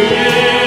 우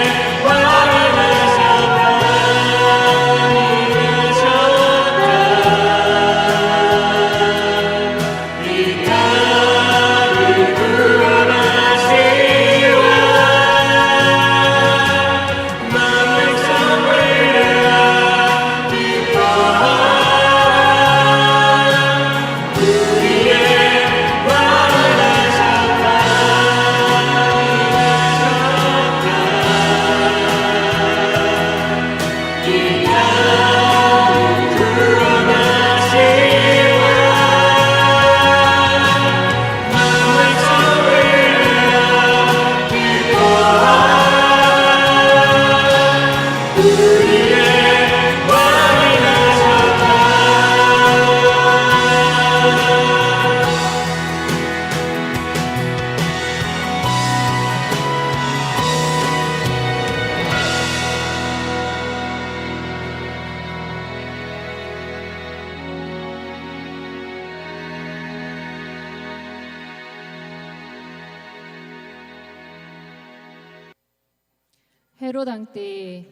헤롯 왕 때에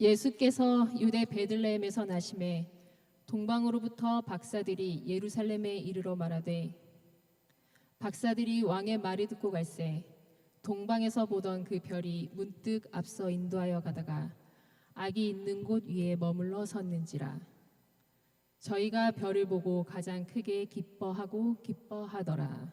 예수께서 유대 베들레헴에서 나심에 동방으로부터 박사들이 예루살렘에 이르러 말하되 박사들이 왕의 말을 듣고 갈새 동방에서 보던 그 별이 문득 앞서 인도하여 가다가 악이 있는 곳 위에 머물러 섰는지라 저희가 별을 보고 가장 크게 기뻐하고 기뻐하더라.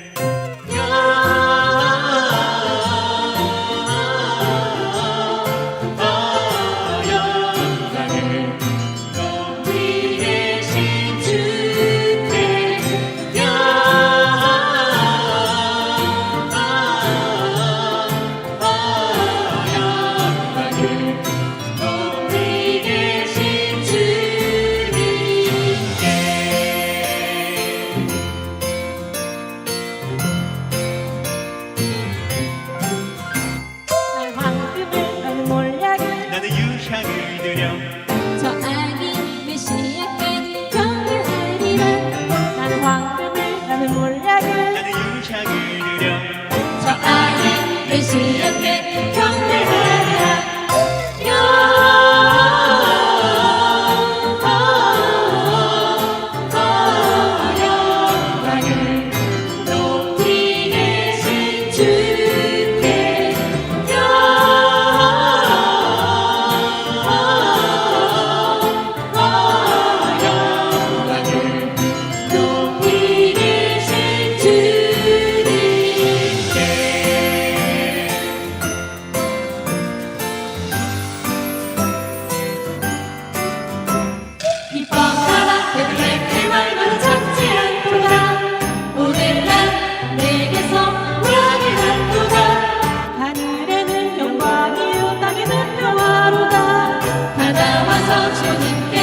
주님께